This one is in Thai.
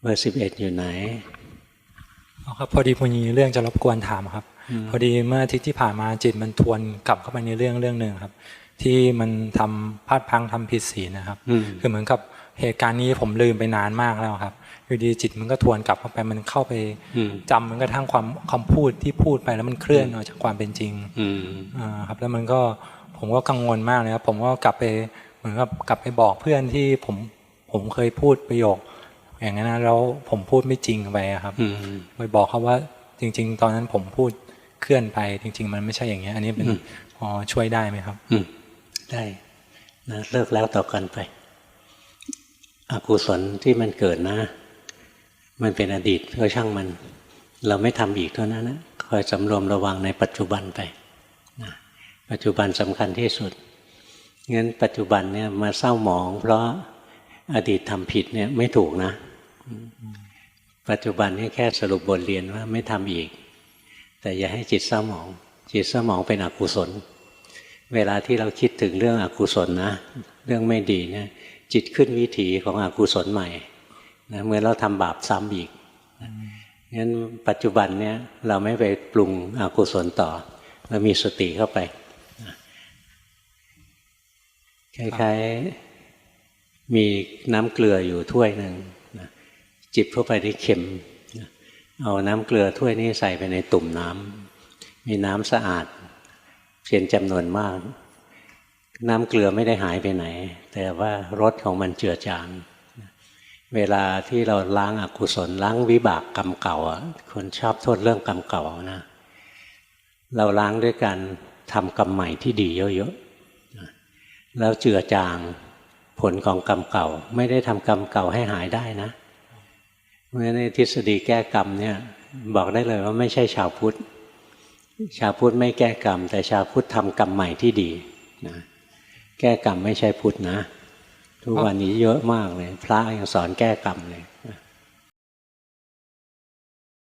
เบอร์สิบเอ็ดอยู่ไหนอ๋อครับพอดีพอมีเรื่องจะรบกวนถามครับ พอดีเมื่ออาทิตย์ที่ผ่านมาจิตมันทวนกลับเข้าไปในเรื่องเรื่องหนึ่งครับ ที่มันทำพลาดพลังทำผิดศีลนะครับอืมคือเหมือนกับเหตุการณ์นี้ผมลืมไปนานมากแล้วครับอยู่ดีจิตมันก็ทวนกลับเข้าไปมันเข้าไปอืมจำมันกระทั่งความคำพูดที่พูดไปแล้วมันเคลื่อนออกจากความเป็นจริงอืมอ่าครับ แล้วมันก็ผมก็กังวลมากเลยครับผมก็กลับไปเหมือนกับกลับไปบอกเพื่อนที่ผมผมเคยพูดประโยค อย่างนั้นนะแล้วผมพูดไม่จริงไปอะครับอืมไปบอกเขาว่าจริง ๆ ตอนนั้นผมพูดเคลื่อนไป จริง ๆ มันไม่ใช่อย่างเงี้ยอันนี้เป็นอืมพอช่วยได้ไหมครับอืมได้นะเลิกแล้วต่อกันไป อกุศลที่มันเกิดนะ มันเป็นอดีตก็ช่างมัน เราไม่ทำอีกเท่านั้นนะคอยสำรวมระวังในปัจจุบันไปนะปัจจุบันสำคัญที่สุดงั้นปัจจุบันเนี่ยมาเศร้าหมอง เพราะอดีตทำผิดเนี่ยไม่ถูกนะ ปัจจุบันนี่แค่สรุปบทเรียนว่าไม่ทำอีก แต่อย่าให้จิตเศร้าหมอง จิตเศร้าหมองเป็นอกุศล เวลาที่เราคิดถึงเรื่องอกุศลนะ เรื่องไม่ดีเนี่ยจิตขึ้นวิถีของอกุศลใหม่นะเมื่อเราทำบาปซ้ำอีกนะงั้นปัจจุบันเนี่ยเราไม่ไปปรุงอกุศลต่อเรามีสติเข้าไปคล้ายๆมีน้ำเกลืออยู่ถ้วยหนึ่ง จิบเข้าไปที่เข็ม เอาน้ำเกลือถ้วยนี้ใส่ไปในตุ่มน้ำมีน้ำสะอาดเพียงจำนวนมาก น้ำเกลือไม่ได้หายไปไหน แต่ว่ารสของมันเจือจาง เวลาที่เราล้างอากุศลล้างวิบากกรรมเก่าคนชอบโทษเรื่องกรรมเก่านะเราล้างด้วยการทำกรรมใหม่ที่ดีเยอะๆแล้วเจือจางผลของกรรมเก่า ไม่ได้ทำกรรมเก่าให้หายได้นะ เพราะฉะนั้นในทฤษฎีแก้กรรมเนี่ยบอกได้เลยว่าไม่ใช่ชาวพุทธ ชาวพุทธไม่แก้กรรม แต่ชาวพุทธทำกรรมใหม่ที่ดีนะแก้กรรมไม่ใช่พุทธนะ ทุกวันนี้เยอะมากเลย พระยังสอนแก้กรรมเลย